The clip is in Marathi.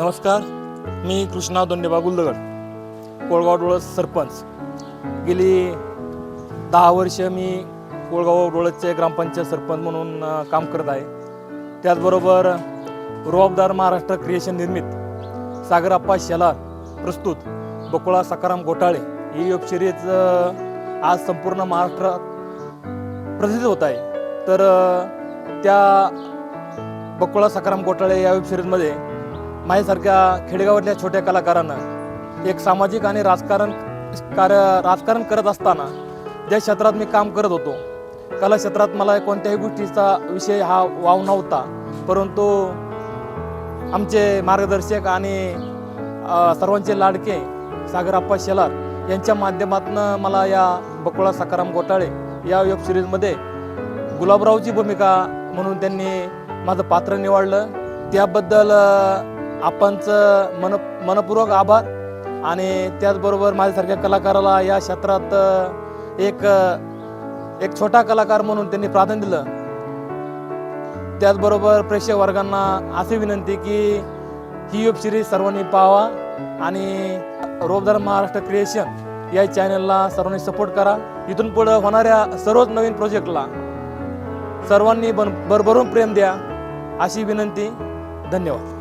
नमस्कार मी कृष्णा दोंडेबा गुलदगड कोळगाव डोळस सरपंच. गेली दहा वर्ष मी कोळगाव डोळसचे ग्रामपंचायत सरपंच म्हणून काम करत आहे. त्याचबरोबर रुबाबदार महाराष्ट्र क्रिएशन निर्मित सागराप्पा शेलार प्रस्तुत बकुळा सकाराम घोटाळे ही वेब सिरीज आज संपूर्ण महाराष्ट्रात प्रसिद्ध होत आहे. तर त्या बकुळा सकाराम घोटाळे या वेबसिरीजमध्ये माझ्यासारख्या खेडेगावातल्या छोट्या कलाकारांना एक सामाजिक आणि राजकारण कार्य राजकारण करत असताना ज्या क्षेत्रात मी काम करत होतो कला क्षेत्रात मला कोणत्याही गोष्टीचा विषय हा वाव नव्हता. परंतु आमचे मार्गदर्शक आणि सर्वांचे लाडके सागरप्पा शेलार यांच्या माध्यमातून मला या बकुळा सकाराम घोटाळे या वेब सिरीजमध्ये गुलाबरावची भूमिका म्हणून त्यांनी माझं पात्र निवडलं. त्याबद्दल आपणचं मन मनपूर्वक आभार. आणि त्याचबरोबर माझ्यासारख्या कलाकाराला या क्षेत्रात एक एक छोटा कलाकार म्हणून त्यांनी प्राधान्य दिलं. त्याचबरोबर प्रेक्षक वर्गांना अशी विनंती की ही वेब सिरीज सर्वांनी पाहावा आणि रोबदार महाराष्ट्र क्रिएशन या चॅनलला सर्वांनी सपोर्ट करा. इथून पुढं होणाऱ्या सर्वच नवीन प्रोजेक्टला सर्वांनी बन भरभरून प्रेम द्या अशी विनंती. धन्यवाद.